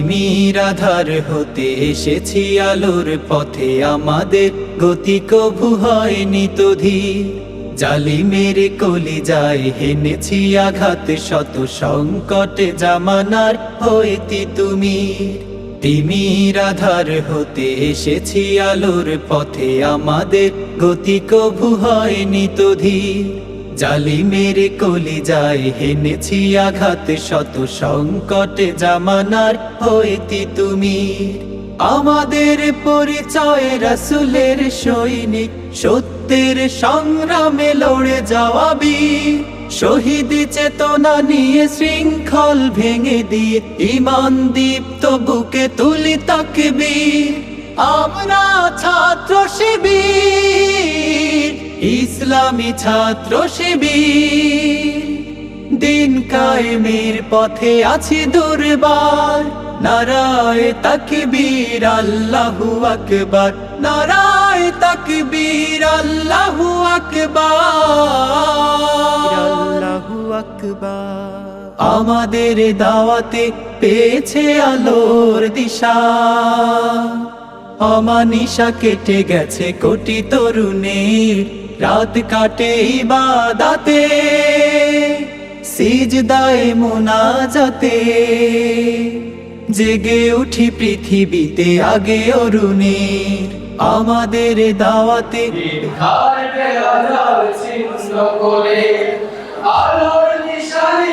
তিমির আধার হতে এসেছি আলোর পথে। আমাদের গতি কভু হয়নি তো ধীর। জালি মেরে কলি যায় হেনেছি আঘাত, শত সংকটে জামানার হইতি তুমি। তিমির আধার হতে এসেছি আলোর পথে। আমাদের গতি কভু হয়নি তো ধীর জালি মেরে কলি যায় হেনেছি আঘাত, শত সংকটে জামানার হইতি তুমি। আমাদের পরিচয় রাসুলের সৈনিক, সত্যের সংগ্রামে লড়ে যাওয়া বীর। শহীদ চেতনা নিয়ে শৃঙ্খল ভেঙে দিয়ে ইমান দীপ্ত বুকে তুলি তাকে বীর আমরা ছাত্র শিবির। ইসলামী ছাত্র শিবির। দিন কায়েমের পথে আছি দুর্বার। নারায় তাকবীর আল্লাহু আকবার। নারায় তাকবীর আল্লাহু আকবার। আল্লাহু আকবার। আমাদের দাওয়াতে পেয়েছে আলোর দিশা। অমানিসা কেটে গেছে কোটি তরুণের রাত কাটে ইবাদাতে সিজদায় মোনাজাতে। জেগে উঠি পৃথিবীতে আগে অরুণের আমাদের দাওয়াতে। আলোর নিশানি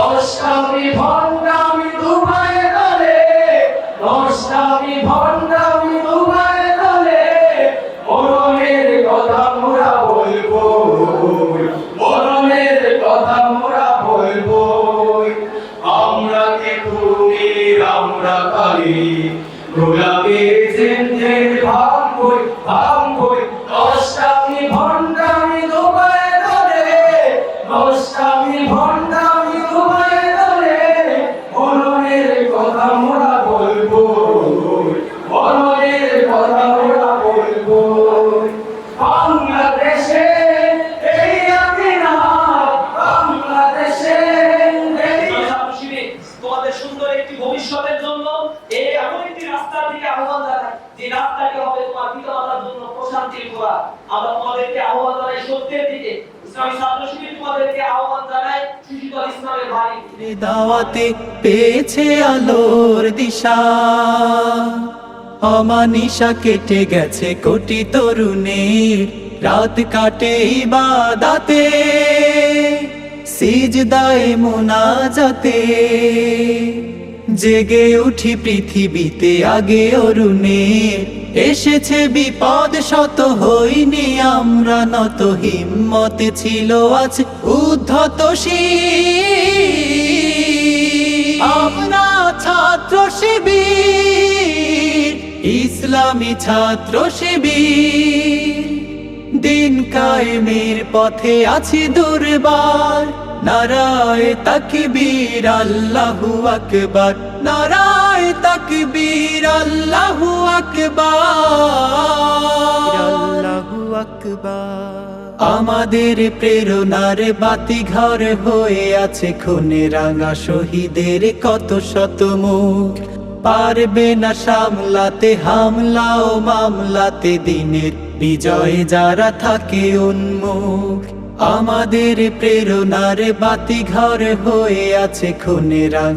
দশটামি ভণ্ডামি দুবাই দলে দশটামি ভণ্ডামি দুবাই দলে মরণের কথা মোরা বলব, মরণের কথা মোরা বলব। আমরা কি তুমি আমরা কালি গোলাপি মরণের বলব, মরণের কথা মোরা বলব। বাংলাদেশে এই আদিনা বাংলাদেশে তোমাদের সুন্দর একটি ভবিষ্যতের জন্য এই এমন একটি রাস্তার দিকে আহ্বান জানাই, যে রাস্তাটি হবে তোমার জন্য প্রশান্তির গোড়া আমরা তোমাদেরকে আহ্বান জানাই সত্যের দিকে। ইসলামী ছাত্র শিবির তোমাদেরকে আহ্বান দাওয়াতে পেয়েছে আলোর দিশা। অমানিসা কেটে গেছে কোটি তরুণের। রাত কাটে ইবাদাতে, সিজদায় মোনাজাতে। জেগে উঠি পৃথিবীতে আগে অরুণের। এসেছে বিপদ শত হইনি, আমরা নত হিম্মতে ছিল আজ উদ্ধত আমরা ছাত্র শিবির, ইসলামী ছাত্র শিবির। দিন কায়েমের পথে আছি দুর্বার, নারায় তাকবীর, আল্লাহু আকবার, নারায় তাকবীর আল্লাহু আকবার। আল্লাহু আকবার। আমাদের প্রেরণার বাতি ঘর হয়ে আছে খুনে রাঙা শহীদের কত শত মুখ। পারবে না সামলাতে হামলা ও মামলাতে দিনের বিজয় যারা থাকে উন্মুখ। আমাদের প্রেরণার বাতি ঘর হয়ে আছে খুনে রাঙা